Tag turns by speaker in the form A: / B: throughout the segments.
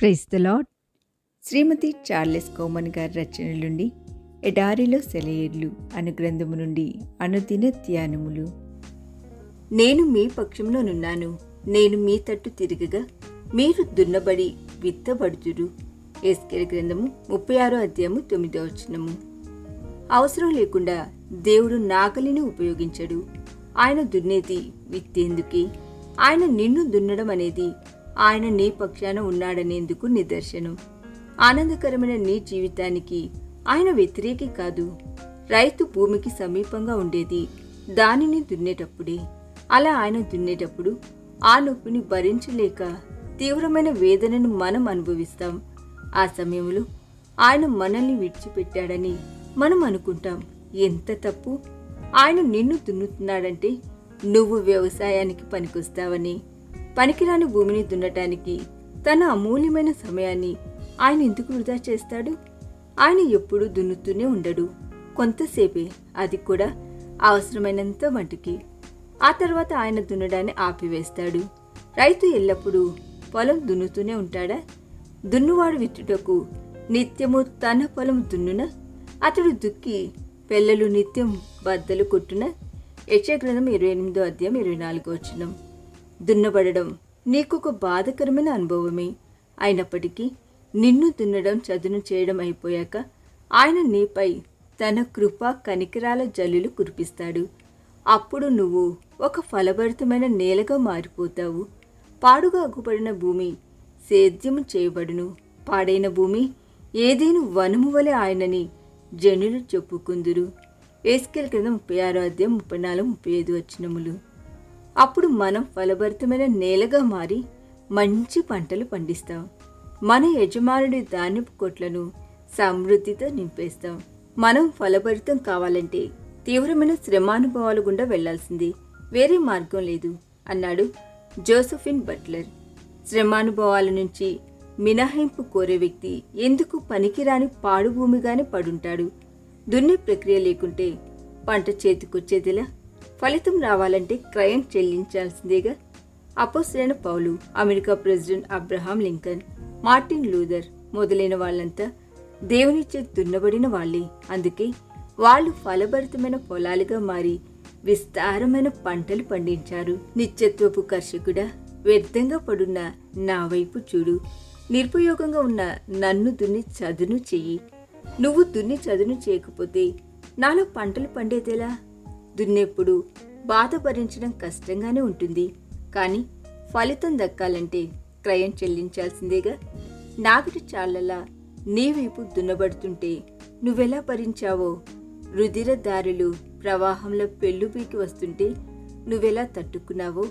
A: Praise the Lord
B: Shrimati Charles Cowman గారి రచన నుండి ఎడారిలో సెలయేర్లు అను గ్రంథము నుండి అనుదిన ధ్యానములు. నేను మీ పక్షంలోనున్నాను నేను మీ తట్టు తిరగగా మీరు దున్నబడి విత్తబడుతురు ఎస్కేల్ గ్రంథము ముప్పై ఆరో అధ్యాయము తొమ్మిదో వచనము. అవసరం లేకుండా దేవుడు నాగలిని ఉపయోగించడు. ఆయన దున్నేది విత్తేందుకే. ఆయన నిన్ను దున్నడం అనేది ఆయన నీ పక్షాన ఉన్నాడనేందుకు నిదర్శనం. ఆనందకరమైన నీ జీవితానికి ఆయన వ్యతిరేకి కాదు. రైతు భూమికి సమీపంగా ఉండేది దానిని దున్నేటప్పుడే. అలా ఆయన దున్నేటప్పుడు ఆ నొప్పిని భరించలేక తీవ్రమైన వేదనను మనం అనుభవిస్తాం. ఆ సమయంలో ఆయన మనల్ని విడిచిపెట్టాడని మనం అనుకుంటాం. ఎంత తప్పు? ఆయన నిన్ను దున్నుతున్నాడంటే నువ్వు వ్యవసాయానికి పనికొస్తావని. పనికిరాని భూమిని దున్నటానికి తన అమూల్యమైన సమయాన్ని ఆయన ఎందుకు వృధా చేస్తాడు? ఆయన ఎప్పుడూ దున్నుతూనే ఉండడు. కొంతసేపే అది కూడా అవసరమైనంత మటుకి. ఆ తర్వాత ఆయన దున్నడాన్ని ఆపివేస్తాడు. రైతు ఎల్లప్పుడూ పొలం దున్నుతూనే ఉంటాడా? దున్నువాడు విత్తుటకు నిత్యము తన పొలం దున్నున? అతడు దుక్కి పిల్లలు నిత్యం బద్దలు కొట్టున? యక్షగ్రంథం ఇరవై ఎనిమిదో అధ్యాయం ఇరవై నాలుగో వచ్చినాం దున్నబడడం నీకు ఒక బాధకరమైన అనుభవమే. అయినప్పటికీ నిన్ను దున్నడం చదును చేయడం అయిపోయాక ఆయన నీపై తన కృప కనికరాల జల్లులు కురిపిస్తాడు. అప్పుడు నువ్వు ఒక ఫలభరితమైన నేలగా మారిపోతావు. పాడుగా భూమి సేద్యము చేయబడును. పాడైన భూమి ఏదేను వనము వలె ఆయనని జనులు చెప్పుకుందురు. ఏస్కెల్ క్రింద ముప్పై ఆరో అధ్యాయం ముప్పై నాలుగు ముప్పై ఐదు వచ్చినములు అప్పుడు మనం ఫలభరితమైన నేలగా మారి మంచి పంటలు పండిస్తాం. మన యజమానుడి ధాన్యపు కొట్లను సమృద్ధితో నింపేస్తాం. మనం ఫలభరితం కావాలంటే తీవ్రమైన శ్రమానుభవాలు గుండా వెళ్ళాల్సింది వేరే మార్గం లేదు అన్నాడు జోసఫిన్ బట్లర్. శ్రమానుభవాల నుంచి మినహాయింపు కోరే వ్యక్తి ఎందుకు పనికిరాని పాడుభూమిగానే పడుంటాడు? దున్నే ప్రక్రియ లేకుంటే పంట చేతికొచ్చేదిలా? ఫలితం రావాలంటే క్రయం చెల్లించాల్సిందేగా అపోసరైన పౌలు America president Abraham Lincoln Martin Luther మొదలైన వాళ్ళంతా దేవునిచ్చే దున్నబడిన వాళ్ళే. అందుకే వాళ్ళు ఫలభరితమైన పొలాలుగా మారి విస్తారమైన పంటలు పండించారు. నిత్యత్వపు కర్షకుడా వ్యర్థంగా పడున్న నా వైపు చూడు. నిరుపయోగంగా ఉన్న నన్ను దున్ని చదును చెయ్యి. నువ్వు దున్ని చదును చేయకపోతే నాలో పంటలు పండేదేలా? దున్నేప్పుడు బాధ భరించడం కష్టంగానే ఉంటుంది. కానీ ఫలితం దక్కాలంటే క్రయం చెల్లించాల్సిందేగా. నాగటి చాళ్ళలా నీ వైపు దున్నబడుతుంటే నువ్వెలా భరించావో? రుధిర దారులు ప్రవాహంలో పెళ్ళుపీకి వస్తుంటే నువ్వెలా తట్టుకున్నావో?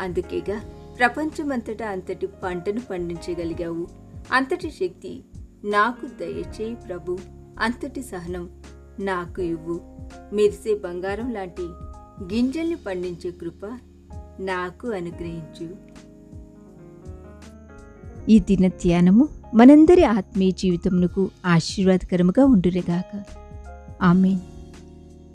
B: అందుకేగా ప్రపంచమంతటా అంతటి పంటను పండించగలిగావు. అంతటి శక్తి నాకు దయచేయి ప్రభు. అంతటి సహనం నాకు ఇవ్వు. మెరిసే బంగారం లాంటి గింజల్ని పండించే కృప నాకు అనుగ్రహించు.
A: ఈ దిన ధ్యానము మనందరి ఆత్మీయ జీవితమునకు ఆశీర్వాదకరముగా ఉండురేగాక ఆమెన్.